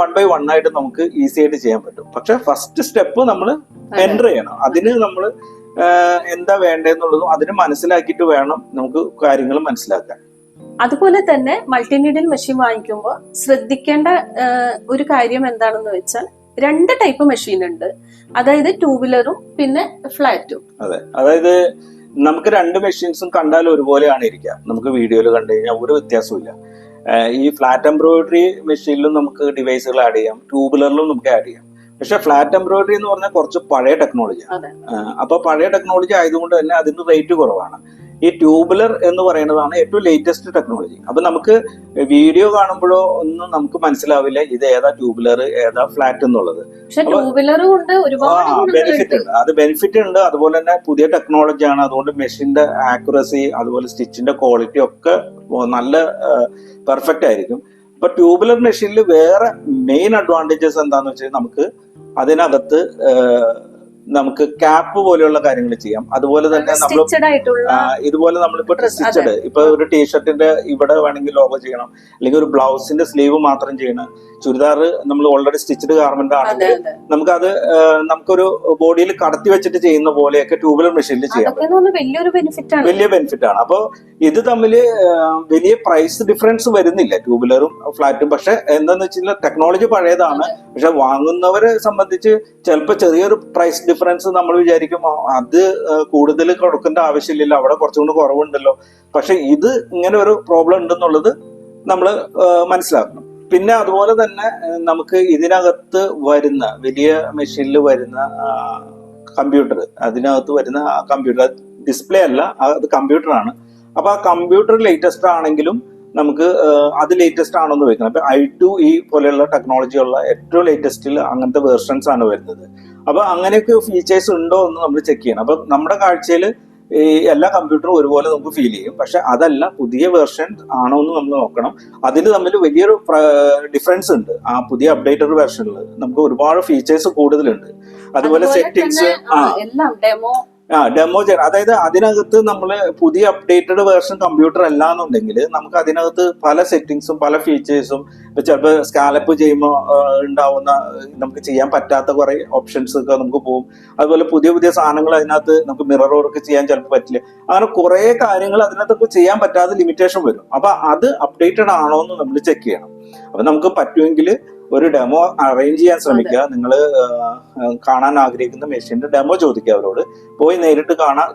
വൺ ബൈ വൺ ആയിട്ട് നമുക്ക് ഈസി ആയിട്ട് ചെയ്യാൻ പറ്റും. പക്ഷെ ഫസ്റ്റ് സ്റ്റെപ്പ് നമ്മൾ എന്റർ എന്റർ ചെയ്യണം. അതിന് നമ്മൾ എന്താ വേണ്ടതെന്നുള്ളതും അതിന് മനസ്സിലാക്കിയിട്ട് വേണം നമുക്ക് കാര്യങ്ങൾ മനസ്സിലാക്കാൻ. അതുപോലെ തന്നെ മൾട്ടിമീഡിയൽ മെഷീൻ വാങ്ങിക്കുമ്പോൾ ശ്രദ്ധിക്കേണ്ട ഒരു കാര്യം എന്താണെന്ന് വെച്ചാൽ രണ്ട് ടൈപ്പ് മെഷീൻ ഉണ്ട്. അതായത് ടൂ വീലറും പിന്നെ ഫ്ലാറ്റും അതെ. അതായത് നമുക്ക് രണ്ട് മെഷീൻസും കണ്ടാൽ ഒരുപോലെയാണ് ഇരിക്കുക. നമുക്ക് വീഡിയോയിൽ കണ്ടു കഴിഞ്ഞാൽ ഒരു വ്യത്യാസമില്ല ഇല്ല ഈ ഫ്ലാറ്റ് എംബ്രോയിഡറി മെഷീനിലും നമുക്ക് ഡിവൈസുകൾ ആഡ് ചെയ്യാം. ട്യൂബുലറിലും നമുക്ക് ആഡ് ചെയ്യാം. പക്ഷെ ഫ്ലാറ്റ് എംബ്രോയിഡറി എന്ന് പറഞ്ഞാൽ കുറച്ച് പഴയ ടെക്നോളജിയാണ് അതെ. അപ്പൊ പഴയ ടെക്നോളജി ആയതുകൊണ്ട് തന്നെ അതിന് റേറ്റ് കുറവാണ്. ഈ ട്യൂബുലർ എന്ന് പറയുന്നതാണ് ഏറ്റവും ലേറ്റസ്റ്റ് ടെക്നോളജി അപ്പൊ നമുക്ക് വീഡിയോ കാണുമ്പോഴോ ഒന്നും നമുക്ക് മനസ്സിലാവില്ല ഇത് ഏതാ ട്യൂബുലർ ഏതാ ഫ്ലാറ്റ് എന്നുള്ളത്. ബെനിഫിറ്റ് ഉണ്ട്. അത് ബെനിഫിറ്റ് ഉണ്ട്. അതുപോലെ തന്നെ പുതിയ ടെക്നോളജി ആണ്. അതുകൊണ്ട് മെഷീന്റെ ആക്യുറസി അതുപോലെ സ്റ്റിച്ചിന്റെ ക്വാളിറ്റി ഒക്കെ നല്ല പെർഫെക്റ്റ് ആയിരിക്കും. ഇപ്പൊ ട്യൂബുലർ മെഷീനിൽ വേറെ മെയിൻ അഡ്വാന്റേജസ് എന്താന്ന് വെച്ചാൽ നമുക്ക് അതിനകത്ത് നമുക്ക് ക്യാപ്പ് പോലെയുള്ള കാര്യങ്ങൾ ചെയ്യാം. അതുപോലെ തന്നെ നമ്മൾ ഇതുപോലെ നമ്മളിപ്പോ സ്റ്റിച്ചഡ് ഇപ്പൊ ഒരു ടീഷർട്ടിന്റെ ഇവിടെ വേണമെങ്കിൽ ലോഗോ ചെയ്യണം. അല്ലെങ്കിൽ ഒരു ബ്ലൗസിന്റെ സ്ലീവ് മാത്രം ചെയ്യണം. ചുരിദാർ നമ്മൾ ഓൾറെഡി സ്റ്റിച്ചഡ് ഗാർമെന്റ് ആണെങ്കിൽ നമുക്കത് നമുക്കൊരു ബോഡിയിൽ കടത്തി വെച്ചിട്ട് ചെയ്യുന്ന പോലെയൊക്കെ ട്യൂബുലർ മെഷീനിൽ ചെയ്യാം വലിയ ബെനിഫിറ്റ് ആണ്. അപ്പോൾ ഇത് തമ്മിൽ വലിയ പ്രൈസ് ഡിഫറൻസ് വരുന്നില്ല. ട്യൂബുലറും ഫ്ലാറ്റും പക്ഷെ എന്താന്ന് വെച്ചാൽ ടെക്നോളജി പഴയതാണ്. പക്ഷെ വാങ്ങുന്നവരെ സംബന്ധിച്ച് ചിലപ്പോൾ ചെറിയൊരു പ്രൈസ് ഡിഫറൻസ് നമ്മൾ വിചാരിക്കും അത് കൂടുതൽ കൊടുക്കേണ്ട ആവശ്യമില്ലല്ലോ അവിടെ കുറച്ചും കൂടി കുറവുണ്ടല്ലോ. പക്ഷെ ഇത് ഇങ്ങനെ ഒരു പ്രോബ്ലം ഉണ്ടെന്നുള്ളത് നമ്മൾ മനസ്സിലാക്കണം. പിന്നെ അതുപോലെ തന്നെ നമുക്ക് ഇതിനകത്ത് വരുന്ന വലിയ മെഷീനിൽ വരുന്ന കമ്പ്യൂട്ടർ അതിനകത്ത് വരുന്ന കമ്പ്യൂട്ടർ ഡിസ്പ്ലേ അല്ല അത് കമ്പ്യൂട്ടറാണ് അപ്പൊ ആ കമ്പ്യൂട്ടർ ലേറ്റസ്റ്റ് ആണെങ്കിലും നമുക്ക് അത് ലേറ്റസ്റ്റ് ആണെന്ന് വെക്കണം അപ്പൊ ഐ ടു ഇ പോലെയുള്ള ടെക്നോളജിയുള്ള ഏറ്റവും ലേറ്റസ്റ്റിൽ അങ്ങനത്തെ വേർഷൻസ് ആണ് വരുന്നത്. അപ്പൊ അങ്ങനെയൊക്കെ ഫീച്ചേഴ്സ് ഉണ്ടോ എന്ന് നമ്മൾ ചെക്ക് ചെയ്യണം. അപ്പൊ നമ്മുടെ കാഴ്ചയിൽ ഈ എല്ലാ കമ്പ്യൂട്ടറും ഒരുപോലെ നമുക്ക് ഫീൽ ചെയ്യും. പക്ഷെ അതല്ല പുതിയ വേർഷൻ ആണോ എന്ന് നമ്മൾ നോക്കണം. അതിന് തമ്മിൽ വലിയൊരു ഡിഫറൻസ് ഉണ്ട്. ആ പുതിയ അപ്ഡേറ്റഡ് വേർഷനിൽ നമുക്ക് ഒരുപാട് ഫീച്ചേഴ്സ് കൂടുതലുണ്ട്. അതുപോലെ ആ, എല്ലാം ഡെമോ ആ ഡെമോ ചെയ്യണം അതായത് അതിനകത്ത് നമ്മൾ പുതിയ അപ്ഡേറ്റഡ് വേർഷൻ കമ്പ്യൂട്ടർ അല്ല എന്നുണ്ടെങ്കിൽ നമുക്ക് അതിനകത്ത് പല സെറ്റിങ്സും പല ഫീച്ചേഴ്സും ചിലപ്പോൾ സ്കാലപ്പ് ചെയ്യുമ്പോൾ ഉണ്ടാവുന്ന നമുക്ക് ചെയ്യാൻ പറ്റാത്ത കുറെ ഓപ്ഷൻസ് ഒക്കെ നമുക്ക് പോകും അതുപോലെ പുതിയ പുതിയ സാധനങ്ങൾ അതിനകത്ത് നമുക്ക് മിറർ വർക്ക് ചെയ്യാൻ ചിലപ്പോൾ പറ്റില്ല. അങ്ങനെ കുറെ കാര്യങ്ങൾ അതിനകത്തൊക്കെ ചെയ്യാൻ പറ്റാത്ത ലിമിറ്റേഷൻ വരും. അപ്പൊ അത് അപ്ഡേറ്റഡ് ആണോ എന്ന് നമ്മൾ ചെക്ക് ചെയ്യണം. അപ്പൊ നമുക്ക് പറ്റുമെങ്കിൽ ഒരു ഡെമോ അറേഞ്ച് ചെയ്യാൻ ശ്രമിക്കുക. നിങ്ങൾ കാണാൻ ആഗ്രഹിക്കുന്ന മെഷീന്റെ ഡെമോ ചോദിക്കുക അവരോട്. പോയി നേരിട്ട് കാണാൻ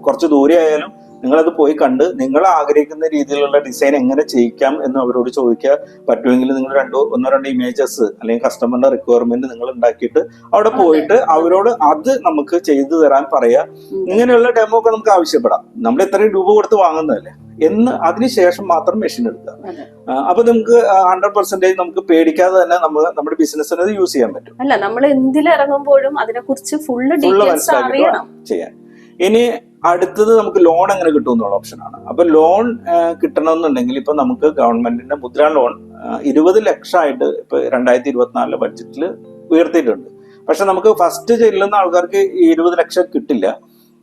കുറച്ച് ദൂരെ ആയാലും നിങ്ങളത് പോയി കണ്ട് നിങ്ങൾ ആഗ്രഹിക്കുന്ന രീതിയിലുള്ള ഡിസൈൻ എങ്ങനെ ചെയ്യിക്കാം എന്ന് അവരോട് ചോദിക്കുക. പറ്റുമെങ്കിൽ നിങ്ങൾ രണ്ടോ ഒന്നോ രണ്ടോ ഇമേജസ് അല്ലെങ്കിൽ കസ്റ്റമറിന്റെ റിക്വയർമെന്റ് നിങ്ങൾ ഉണ്ടാക്കിയിട്ട് അവിടെ പോയിട്ട് അവരോട് അത് നമുക്ക് ചെയ്തു തരാൻ പറയാ ഇങ്ങനെയുള്ള ഡെമോ ഒക്കെ നമുക്ക് ആവശ്യപ്പെടാം. നമ്മൾ ഇത്രയും രൂപ കൊടുത്ത് വാങ്ങുന്നതല്ലേ? എന്ന് അതിനുശേഷം മാത്രം മെഷീൻ എടുക്കുക. അപ്പൊ നമുക്ക് ഹൺഡ്രഡ് പെർസെന്റേജ് നമുക്ക് പേടിക്കാതെ തന്നെ നമ്മൾ നമ്മുടെ ബിസിനസ്സിന് യൂസ് ചെയ്യാൻ പറ്റും. അല്ല നമ്മൾ എന്തിലിറങ്ങുമ്പോഴും അതിനെ കുറിച്ച് ഫുള്ള് ഫുള്ള് ഡീറ്റെയിൽസ് അറിയണം. ചെയ്യാൻ. ഇനി അടുത്തത് നമുക്ക് ലോൺ എങ്ങനെ കിട്ടും എന്നുള്ള ഓപ്ഷനാണ് അപ്പൊ ലോൺ കിട്ടണമെന്നുണ്ടെങ്കിൽ ഇപ്പൊ നമുക്ക് ഗവൺമെന്റിന്റെ മുദ്ര ലോൺ ഇരുപത് ലക്ഷമായിട്ട് ഇപ്പൊ രണ്ടായിരത്തി ഇരുപത്തിനാലിലെ ബഡ്ജറ്റിൽ ഉയർത്തിയിട്ടുണ്ട്. പക്ഷെ നമുക്ക് ഫസ്റ്റ് ചെല്ലുന്ന ആൾക്കാർക്ക് ഈ ഇരുപത് ലക്ഷം കിട്ടില്ല.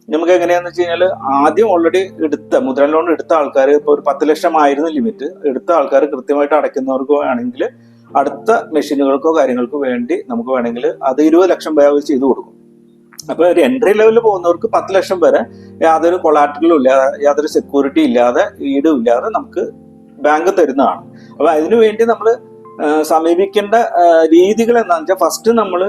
നമുക്ക് എങ്ങനെയാന്ന് വെച്ച് കഴിഞ്ഞാൽ ആദ്യം ഓൾറെഡി എടുത്ത മുദ്ര ലോൺ എടുത്ത ആൾക്കാർ ഇപ്പോൾ ഒരു പത്ത് ലക്ഷം ആയിരുന്നു ലിമിറ്റ് എടുത്ത ആൾക്കാർ കൃത്യമായിട്ട് അടയ്ക്കുന്നവർക്ക് ആണെങ്കിൽ അടുത്ത മെഷീനുകൾക്കോ കാര്യങ്ങൾക്കോ വേണ്ടി നമുക്ക് വേണമെങ്കിൽ അത് ഇരുപത് ലക്ഷം അവർ ചെയ്തു കൊടുക്കും. അപ്പൊ ഒരു എൻട്രി ലെവലിൽ പോകുന്നവർക്ക് പത്ത് ലക്ഷം വരെ യാതൊരു കൊളാറ്റലും ഇല്ലാതെ യാതൊരു സെക്യൂരിറ്റി ഇല്ലാതെ ഈടും ഇല്ലാതെ നമുക്ക് ബാങ്ക് തരുന്നതാണ്. അപ്പൊ അതിനു വേണ്ടി നമ്മൾ സമീപിക്കേണ്ട രീതികൾ എന്താണെന്ന് വെച്ചാൽ ഫസ്റ്റ് നമ്മൾ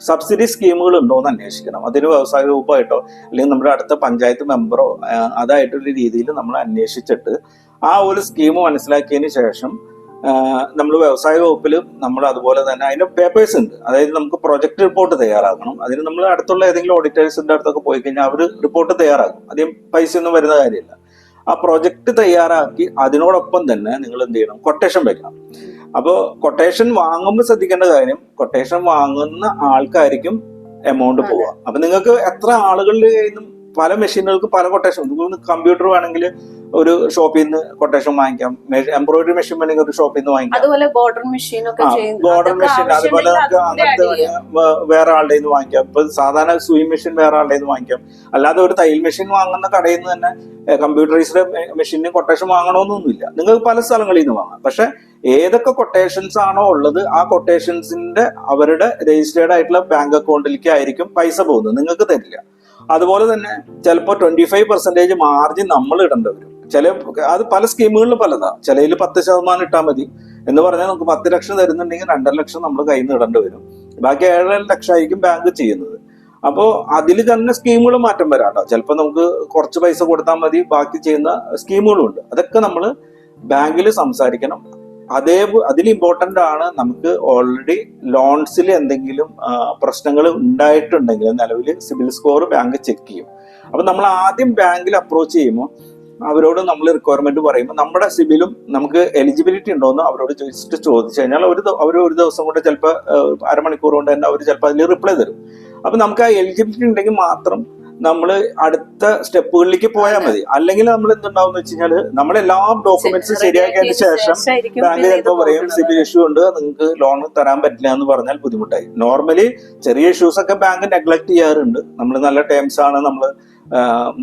സബ്സിഡി സ്കീമുകൾ ഉണ്ടോ എന്ന് അന്വേഷിക്കണം. അതിന് വ്യവസായ വകുപ്പായിട്ടോ അല്ലെങ്കിൽ നമ്മുടെ അടുത്ത പഞ്ചായത്ത് മെമ്പറോ അതായിട്ടുള്ള രീതിയിൽ നമ്മൾ അന്വേഷിച്ചിട്ട് ആ ഒരു സ്കീം മനസ്സിലാക്കിയതിന് ശേഷം നമ്മൾ വ്യവസായ വകുപ്പിൽ നമ്മൾ അതുപോലെ തന്നെ അതിന്റെ പേപ്പേഴ്സ് ഉണ്ട്. അതായത് നമുക്ക് പ്രൊജക്ട് റിപ്പോർട്ട് തയ്യാറാക്കണം. അതിന് നമ്മൾ അടുത്തുള്ള ഏതെങ്കിലും ഓഡിറ്റേഴ്സിന്റെ അടുത്തൊക്കെ പോയി കഴിഞ്ഞാൽ അവർ റിപ്പോർട്ട് തയ്യാറാക്കും. അധികം പൈസ ഒന്നും വരുന്ന കാര്യമില്ല. ആ പ്രൊജക്ട് തയ്യാറാക്കി അതിനോടൊപ്പം തന്നെ നിങ്ങൾ എന്ത് ചെയ്യണം? കൊട്ടേഷൻ വെക്കണം. അപ്പോൾ കൊട്ടേഷൻ വാങ്ങുമ്പോൾ ശ്രദ്ധിക്കേണ്ട കാര്യം കൊട്ടേഷൻ വാങ്ങുന്ന ആൾക്കാർക്കും എമൗണ്ട്. പോവുക അപ്പൊ നിങ്ങൾക്ക് എത്ര ആളുകളുടെ കയ്യിൽ നിന്നും പല മെഷീനുകൾക്ക് പല കൊട്ടേഷൻ കമ്പ്യൂട്ടർ വേണമെങ്കിൽ ഒരു ഷോപ്പിൽ നിന്ന് കൊട്ടേഷൻ വാങ്ങിക്കാം. എംബ്രോയിഡറി മെഷീൻ വേണമെങ്കിൽ ഒരു ഷോപ്പിൽ നിന്ന് വാങ്ങിക്കാം. അതുപോലെ ബോർഡർ മെഷീൻ ബോർഡർ മെഷീൻ അതുപോലെ ആവശ്യമില്ല, നമുക്ക് അങ്ങനത്തെ വേറെ ആളുടെ നിന്ന് വാങ്ങിക്കാം. ഇപ്പൊ സാധാരണ സൂയി മെഷീൻ വേറെ ആളുടെ നിന്ന് വാങ്ങിക്കാം. അല്ലാതെ ഒരു തയ്യൽ മെഷീൻ വാങ്ങുന്ന കടയിൽ നിന്ന് തന്നെ കമ്പ്യൂട്ടറൈസ്ഡ് മെഷീനിന് കൊട്ടേഷൻ വാങ്ങണമെന്നൊന്നുമില്ല. നിങ്ങൾക്ക് പല സ്ഥലങ്ങളിൽ നിന്ന് വാങ്ങാം. പക്ഷെ ഏതൊക്കെ കൊട്ടേഷൻസ് ആണോ ഉള്ളത് ആ കൊട്ടേഷൻസിന്റെ അവരുടെ രജിസ്റ്റേർഡ് ആയിട്ടുള്ള ബാങ്ക് അക്കൗണ്ടിലേക്ക് ആയിരിക്കും പൈസ പോകുന്നത്. നിങ്ങൾക്ക് തരില്ല. അതുപോലെ തന്നെ ചിലപ്പോൾ ട്വന്റി ഫൈവ് പെർസെന്റേജ് മാർജിൻ നമ്മൾ ഇടേണ്ടി വരും. ചില അത് പല സ്കീമുകളിലും പലതാ. ചിലയിൽ പത്ത് ശതമാനം ഇട്ടാൽ മതി. എന്ന് പറഞ്ഞാൽ നമുക്ക് പത്ത് ലക്ഷം തരുന്നുണ്ടെങ്കിൽ രണ്ടര ലക്ഷം നമ്മൾ കയ്യിൽ നിന്ന് ഇടേണ്ടി വരും. ബാക്കി ഏഴര ലക്ഷം ആയിരിക്കും ബാങ്ക് ചെയ്യുന്നത്. അപ്പോൾ അതിൽ തന്നെ സ്കീമുകൾ മാറ്റം വരാം കേട്ടോ ചിലപ്പോൾ നമുക്ക് കുറച്ച് പൈസ കൊടുത്താൽ മതി. ബാക്കി ചെയ്യുന്ന സ്കീമുകളും ഉണ്ട്. അതൊക്കെ നമ്മൾ ബാങ്കിൽ സംസാരിക്കണം. അതേ അതിൽ ഇമ്പോർട്ടന്റ് ആണ് നമുക്ക് ഓൾറെഡി ലോൺസിൽ എന്തെങ്കിലും പ്രശ്നങ്ങൾ ഉണ്ടായിട്ടുണ്ടെങ്കിൽ നിലവിൽ സിബിൽ സ്കോർ ബാങ്ക് ചെക്ക് ചെയ്യും. അപ്പൊ നമ്മൾ ആദ്യം ബാങ്കിൽ അപ്രോച്ച് ചെയ്യുമ്പോൾ അവരോട് നമ്മൾ റിക്വയർമെന്റ് പറയുമ്പോൾ നമ്മുടെ സിബിലും നമുക്ക് എലിജിബിലിറ്റി ഉണ്ടോന്ന് അവരോട് ജസ്റ്റ് ചോദിച്ചു കഴിഞ്ഞാൽ ഒരു അവർ ഒരു ദിവസം കൊണ്ട് ചിലപ്പോൾ അരമണിക്കൂർ കൊണ്ട് തന്നെ അവർ ചിലപ്പോൾ അതിൽ റിപ്ലൈ തരും. അപ്പൊ നമുക്ക് ആ എലിജിബിലിറ്റി ഉണ്ടെങ്കിൽ മാത്രം നമ്മൾ അടുത്ത സ്റ്റെപ്പുകളിലേക്ക് പോയാൽ മതി. അല്ലെങ്കിൽ നമ്മൾ എന്തുണ്ടാവും വെച്ച് കഴിഞ്ഞാൽ നമ്മളെല്ലാ ഡോക്യുമെന്റ്സ് ശരിയാക്കിയതിന് ശേഷം ബാങ്ക് ചിലപ്പോൾ പറയും സിബിൽ ഇഷ്യൂ ഉണ്ട് നിങ്ങൾക്ക് ലോൺ തരാൻ പറ്റില്ല എന്ന് പറഞ്ഞാൽ ബുദ്ധിമുട്ടായി. നോർമലി ചെറിയ ഇഷ്യൂസ് ഒക്കെ ബാങ്ക് നെഗ്ലക്ട് ചെയ്യാറുണ്ട്. നമ്മൾ നല്ല ടേംസ് ആണ് നമ്മൾ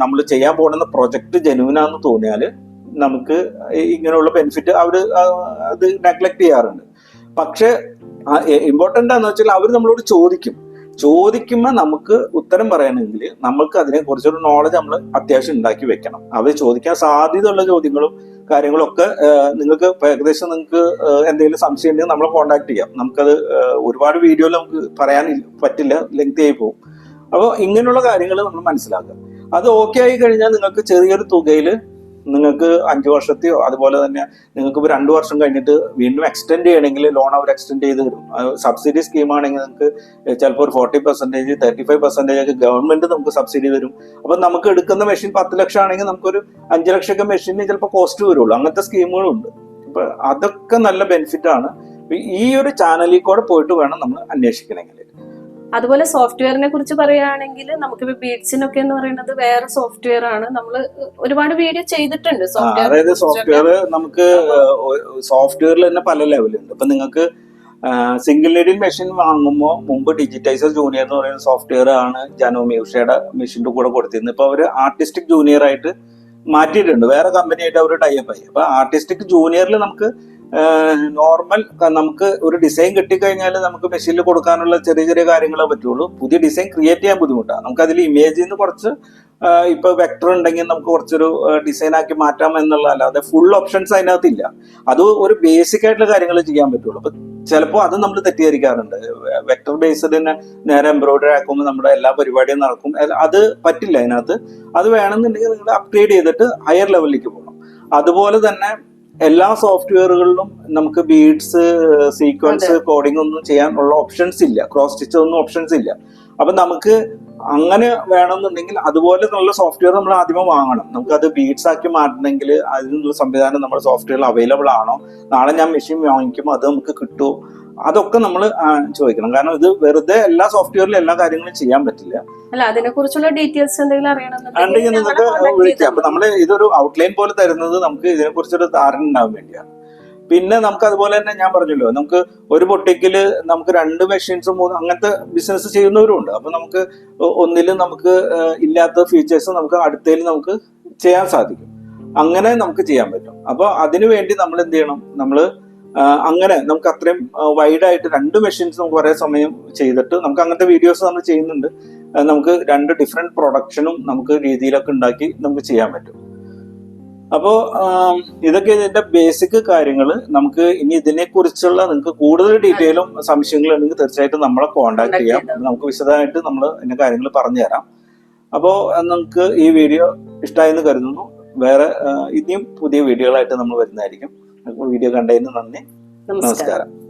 നമ്മൾ ചെയ്യാൻ പോകുന്ന പ്രൊജക്ട് ജനുവിനാന്ന് തോന്നിയാൽ നമുക്ക് ഇങ്ങനെയുള്ള ബെനിഫിറ്റ് അവർ അത് നെഗ്ലക്ട് ചെയ്യാറുണ്ട്. പക്ഷെ ഇമ്പോർട്ടന്റ് ആണെന്ന് വെച്ചാൽ അവർ നമ്മളോട് ചോദിക്കും. ചോദിക്കുമ്പോൾ നമുക്ക് ഉത്തരം പറയണമെങ്കിൽ നമ്മൾക്ക് അതിനെ കുറിച്ചൊരു നോളജ് നമ്മൾ അത്യാവശ്യം ഉണ്ടാക്കി വെക്കണം. അവർ ചോദിക്കാൻ സാധ്യതയുള്ള ചോദ്യങ്ങളും കാര്യങ്ങളും ഒക്കെ നിങ്ങൾക്ക് ഏകദേശം നിങ്ങൾക്ക് എന്തെങ്കിലും സംശയം ഉണ്ടെങ്കിൽ നമ്മളെ കോൺടാക്ട് ചെയ്യാം. നമുക്കത് ഒരുപാട് വീഡിയോയിൽ നമുക്ക് പറയാൻ പറ്റില്ല ലെങ്തി ആയി പോകും. അപ്പോൾ ഇങ്ങനെയുള്ള കാര്യങ്ങൾ നമ്മൾ മനസ്സിലാക്കുക. അത് ഓക്കെ ആയി കഴിഞ്ഞാൽ നിങ്ങൾക്ക് ചെറിയൊരു തുകയിൽ നിങ്ങൾക്ക് അഞ്ചു വർഷത്തെയോ അതുപോലെ തന്നെ നിങ്ങൾക്ക് ഇപ്പോൾ രണ്ട് വർഷം കഴിഞ്ഞിട്ട് വീണ്ടും എക്സ്റ്റെൻഡ് ചെയ്യണമെങ്കിൽ ലോൺ അവർ എക്സ്റ്റെൻഡ് ചെയ്ത് തരും. സബ്സിഡി സ്കീമാണെങ്കിൽ നിങ്ങൾക്ക് ചിലപ്പോൾ ഒരു forty percentage thirty five percentage ഒക്കെ ഗവൺമെന്റ് നമുക്ക് സബ്സിഡി തരും. അപ്പം നമുക്ക് എടുക്കുന്ന മെഷീൻ പത്ത് ലക്ഷം ആണെങ്കിൽ നമുക്കൊരു അഞ്ച് ലക്ഷമൊക്കെ മെഷീന് ചിലപ്പോൾ കോസ്റ്റ് വരുള്ളൂ. അങ്ങനത്തെ സ്കീമുകളുണ്ട് അപ്പം അതൊക്കെ നല്ല ബെനിഫിറ്റ് ആണ്. ഈ ഒരു ചാനലിൽ കൂടെ പോയിട്ട് വേണം നമ്മൾ അന്വേഷിക്കണമെങ്കിൽ. അതുപോലെ സോഫ്റ്റ്വെയറിനെ കുറിച്ച് പറയുകയാണെങ്കിൽ നമുക്കിപ്പോ ബീഡ്സിനൊക്കെ എന്ന് പറയുന്നത് വേറെ സോഫ്റ്റ്വെയർ ആണ്. നമ്മൾ ഒരുപാട് വീഡിയോ ചെയ്തിട്ടുണ്ട് സോഫ്റ്റ്വെയർ അതായത് സോഫ്റ്റ്വെയർ നമുക്ക് സോഫ്റ്റ്വെയറിൽ തന്നെ പല ലെവലുണ്ട് ഇപ്പൊ നിങ്ങൾക്ക് സിംഗിൾ ലീഡിൽ മെഷീൻ വാങ്ങുമ്പോൾ മുമ്പ് ഡിജിറ്റൈസർ ജൂനിയർ എന്ന് പറയുന്ന സോഫ്റ്റ്വെയർ ആണ് ജനോമിയുഷയുടെ ഉഷയുടെ മെഷീന്റെ കൂടെ കൊടുത്തിരുന്നത്. ഇപ്പൊ അവർ ആർട്ടിസ്റ്റിക് ജൂനിയർ ആയിട്ട് മാറ്റിയിട്ടുണ്ട്. വേറെ കമ്പനിയായിട്ട് അവർ ടൈപ്പ് ആയി. അപ്പൊ ആർട്ടിസ്റ്റിക് ജൂനിയറിൽ നമുക്ക് നോർമൽ നമുക്ക് ഒരു ഡിസൈൻ കിട്ടിക്കഴിഞ്ഞാൽ നമുക്ക് മെഷീനിൽ കൊടുക്കാനുള്ള ചെറിയ ചെറിയ കാര്യങ്ങളെ പറ്റുള്ളൂ. പുതിയ ഡിസൈൻ ക്രിയേറ്റ് ചെയ്യാൻ ബുദ്ധിമുട്ടാണ് നമുക്ക് അതിൽ ഇമേജിൽ നിന്ന് കുറച്ച് ഇപ്പൊ വെക്ടർ ഉണ്ടെങ്കിൽ നമുക്ക് കുറച്ചൊരു ഡിസൈൻ ആക്കി മാറ്റാം എന്നുള്ള അല്ലാതെ ഫുൾ ഓപ്ഷൻസ് അതിനകത്ത് ഇല്ല അത് ഒരു ബേസിക് ആയിട്ടുള്ള കാര്യങ്ങൾ ചെയ്യാൻ പറ്റുള്ളൂ. അപ്പൊ ചിലപ്പോൾ അത് നമ്മൾ തെറ്റിദ്ധരിക്കാറുണ്ട്. വെക്ടർ ബേസ്ഡ് തന്നെ നേരെ എംബ്രോയിഡറി ആക്കുമ്പോൾ നമ്മുടെ എല്ലാ പരിപാടിയും നടക്കും. അത് പറ്റില്ല അതിനകത്ത്. അത് വേണമെന്നുണ്ടെങ്കിൽ നിങ്ങൾ അപ്ഗ്രേഡ് ചെയ്തിട്ട് ഹയർ ലെവലിലേക്ക് പോകണം. അതുപോലെ തന്നെ എല്ലാ സോഫ്റ്റ്വെയറുകളിലും നമുക്ക് ബീഡ്സ് സീക്വൻസ് കോഡിംഗ് ഒന്നും ചെയ്യാനുള്ള ഓപ്ഷൻസ് ഇല്ല. ക്രോസ് സ്റ്റിച്ച് ഒന്നും ഓപ്ഷൻസ് ഇല്ല. അപ്പൊ നമുക്ക് അങ്ങനെ വേണമെന്നുണ്ടെങ്കിൽ അതുപോലെ നല്ല സോഫ്റ്റ്വെയർ നമ്മൾ ആദ്യമേ വാങ്ങണം. നമുക്ക് അത് ബീഡ്സ് ആക്കി മാറ്റണമെങ്കിൽ അതിനുള്ള സംവിധാനം നമ്മുടെ സോഫ്റ്റ്വെയർ അവൈലബിൾ ആണോ? നാളെ ഞാൻ മെഷീൻ വാങ്ങിക്കുമ്പോൾ അത് നമുക്ക് കിട്ടുമോ അതൊക്കെ നമ്മൾ ചോദിക്കണം. കാരണം ഇത് വെറുതെ എല്ലാ സോഫ്റ്റ്വെയറിലും എല്ലാ കാര്യങ്ങളും ചെയ്യാൻ പറ്റില്ല. അല്ല അതിനെ കുറിച്ചുള്ള ഡീറ്റെയിൽസ് എന്തെങ്കിലും ഉണ്ടെങ്കിൽ അറിയണമെന്നുണ്ടെങ്കിൽ നിങ്ങൾക്ക് വിളിക്കാം. അപ്പൊ നമ്മൾ ഇതൊരു ഔട്ട്ലൈൻ പോലെ തരുന്നത് നമുക്ക് ഇതിനെ കുറിച്ചൊരു ധാരണ ഉണ്ടാവാൻ വേണ്ടിയാണ് പിന്നെ നമുക്ക് അതുപോലെ തന്നെ ഞാൻ പറഞ്ഞല്ലോ നമുക്ക് ഒരു പൊട്ടിക്കൽ നമുക്ക് രണ്ട് മെഷീൻസ് മൂന്ന് അങ്ങനത്തെ ബിസിനസ് ചെയ്യുന്നവരും ഉണ്ട്. അപ്പൊ നമുക്ക് ഒന്നിൽ നമുക്ക് ഇല്ലാത്ത ഫീച്ചേഴ്സ് നമുക്ക് അടുത്തതിൽ നമുക്ക് ചെയ്യാൻ സാധിക്കും. അങ്ങനെ നമുക്ക് ചെയ്യാൻ പറ്റും. അപ്പൊ അതിനു വേണ്ടി നമ്മൾ എന്ത് ചെയ്യണം? നമ്മൾ അങ്ങനെ നമുക്ക് അത്രയും വൈഡായിട്ട് രണ്ട് മെഷീൻസ് നമുക്ക് ഒരേ സമയം ചെയ്തിട്ട് നമുക്ക് അങ്ങനത്തെ വീഡിയോസ് നമ്മൾ ചെയ്യുന്നുണ്ട്. നമുക്ക് രണ്ട് ഡിഫറെന്റ് പ്രൊഡക്ഷനും നമുക്ക് രീതിയിലൊക്കെ ഉണ്ടാക്കി നമുക്ക് ചെയ്യാൻ പറ്റും. അപ്പോ ഇതൊക്കെ ഇതിന്റെ ബേസിക് കാര്യങ്ങൾ നമുക്ക് ഇനി ഇതിനെ കുറിച്ചുള്ള നിങ്ങൾക്ക് കൂടുതൽ ഡീറ്റെയിലും സംശയങ്ങൾ ഉണ്ടെങ്കിൽ തീർച്ചയായിട്ടും നമ്മളെ കോൺടാക്ട് ചെയ്യാം. നമുക്ക് വിശദമായിട്ട് നമ്മൾ ഇതിന്റെ കാര്യങ്ങൾ പറഞ്ഞു തരാം അപ്പോൾ നിങ്ങൾക്ക് ഈ വീഡിയോ ഇഷ്ടമായെന്ന് കരുതുന്നു. വേറെ ഇനിയും പുതിയ വീഡിയോകളായിട്ട് നമ്മൾ വരുന്നതായിരിക്കും. വീഡിയോ കണ്ടതിന് നന്ദി. നമസ്കാരം. നമസ്കാരം.